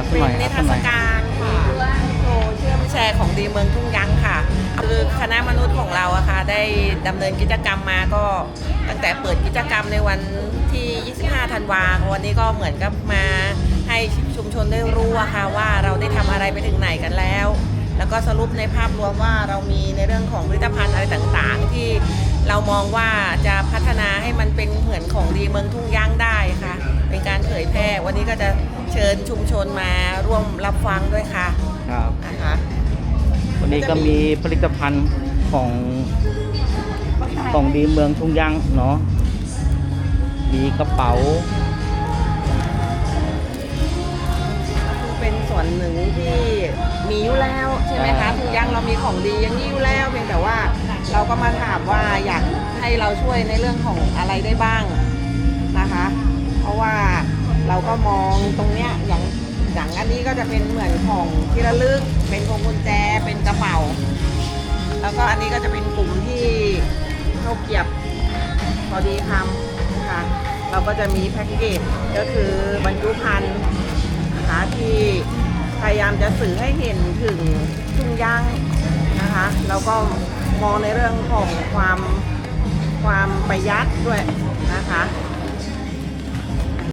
ครับสักเป็หน่อยนคนิรับทรสักรหศน่อยการค่ะโชว์เชื่อมแชร์ของดีเมืองทุ่งยังค่ะ คือคณะมนุษย์ของเราอะค่ะได้ดำเนินกิจกรรมมาก็ตั้งแต่เปิดกิจกรรมในวันที่ 25 ธันวาคมวันนี้ก็เหมือนกับมาให้ชุมชนได้รู้อะค่ะว่าเราได้ทำอะไรไปถึงไหนกันแล้ว แล้วก็สรุปในภาพรวมว่าเรามีในเรื่องของผลิตภัณฑ์อะไรต่างๆ ที่เรามองว่าจะพัฒนาให้มันเป็นเหมือนของดีเมืองทุ่งย่างได้ค่ะ เป็นการเผยแพร่วันนี้ก็จะ เชิญชุมชนมาร่วมรับฟังด้วยค่ะครับ นะคะ วันนี้ก็มีผลิตภัณฑ์ของของดีเมืองทุ่งยางเนาะ มีกระเป๋าคือเป็นส่วนหนึ่งที่มีอยู่แล้วใช่ไหมคะอ่าทุ่งย่างเรามีของดีอย่างนี้อยู่แล้วเพียงแต่ว่าเราก็มาถามว่าอยากให้เราช่วยในเรื่องของอะไรได้บ้าง จะเป็นเหมือนของที่ระลึก เป็นพวงกุญแจ เป็นกระเป๋า แล้วก็อันนี้ก็จะเป็นกลุ่มที่เข้าเกียบพอดีคำนะคะ เราก็จะมีแพ็กเกจก็คือบรรจุภัณฑ์นะคะที่พยายามจะสื่อให้เห็นถึงทุ่งย่างนะคะ แล้วก็มองในเรื่องของความความประหยัดด้วยนะคะ